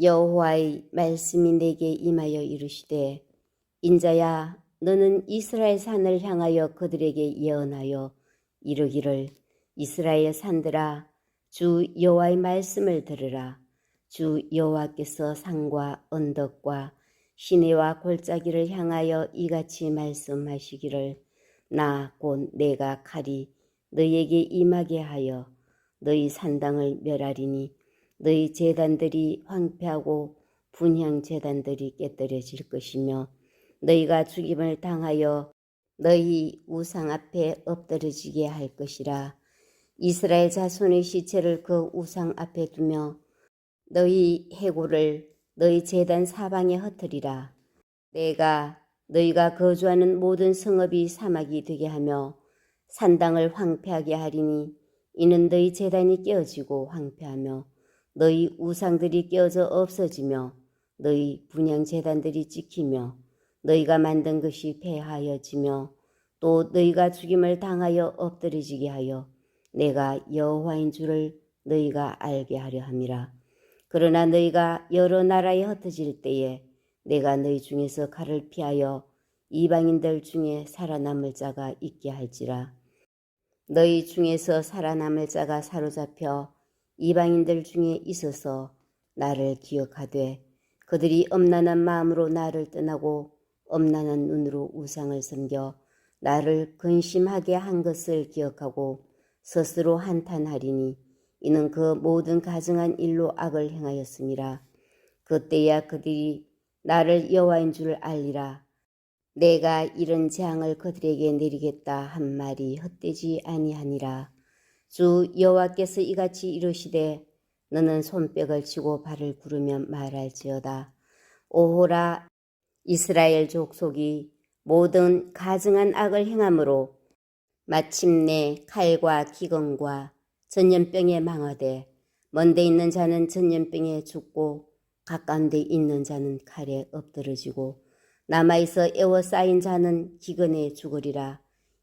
여호와의 말씀이 내게 임하여 이르시되 인자야 너는 이스라엘 산을 향하여 그들에게 예언하여 이르기를 이스라엘 산들아 주 여호와의 말씀을 들으라. 주 여호와께서 산과 언덕과 시내와 골짜기를 향하여 이같이 말씀하시기를 나 곧 내가 칼이 너희에게 임하게 하여 너희 산당을 멸하리니 너희 재단들이 황폐하고 분향 재단들이 깨뜨려질 것이며 너희가 죽임을 당하여 너희 우상 앞에 엎드러지게 할 것이라. 이스라엘 자손의 시체를 그 우상 앞에 두며 너희 해골을 너희 재단 사방에 흩으리라. 내가 너희가 거주하는 모든 성읍이 사막이 되게 하며 산당을 황폐하게 하리니 이는 너희 재단이 깨어지고 황폐하며 너희 우상들이 깨어져 없어지며 너희 분양 재단들이 찍히며 너희가 만든 것이 폐하여지며 또 너희가 죽임을 당하여 엎드려지게 하여 내가 여호와인 줄을 너희가 알게 하려 함이라. 그러나 너희가 여러 나라에 흩어질 때에 내가 너희 중에서 칼을 피하여 이방인들 중에 살아남을 자가 있게 할지라. 너희 중에서 살아남을 자가 사로잡혀 이방인들 중에 있어서 나를 기억하되 그들이 엄난한 마음으로 나를 떠나고 엄난한 눈으로 우상을 섬겨 나를 근심하게 한 것을 기억하고 스스로 한탄하리니 이는 그 모든 가증한 일로 악을 행하였음이라 그때야 그들이 나를 여호와인 줄 알리라. 내가 이런 재앙을 그들에게 내리겠다 한 말이 헛되지 아니하니라 주 여호와께서 이같이 이르시되 너는 손뼉을 치고 발을 구르며 말할지어다. 오호라 이스라엘 족속이 모든 가증한 악을 행함으로 마침내 칼과 기근과 전염병에 망하되 먼데 있는 자는 전염병에 죽고 가까운 데 있는 자는 칼에 엎드러지고 남아있어 애워싸인 자는 기근에 죽으리라.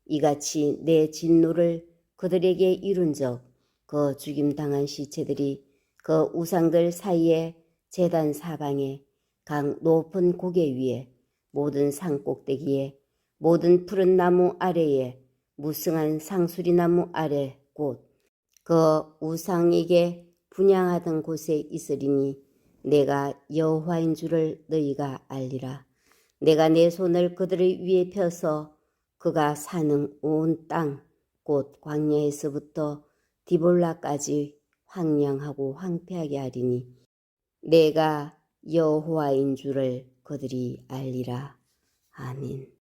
이같이 내 진노를 그들에게 이룬 적 그 죽임 당한 시체들이 그 우상들 사이에 재단 사방에 강 높은 고개 위에 모든 산 꼭대기에 모든 푸른 나무 아래에 무성한 상수리 나무 아래 곧 그 우상에게 분양하던 곳에 있으리니 내가 여호와인 줄을 너희가 알리라. 내가 내 손을 그들의 위에 펴서 그가 사는 온 땅 곧 광야에서부터 디볼라까지 황량하고 황폐하게 하리니 내가 여호와인 줄을 그들이 알리라. 아멘.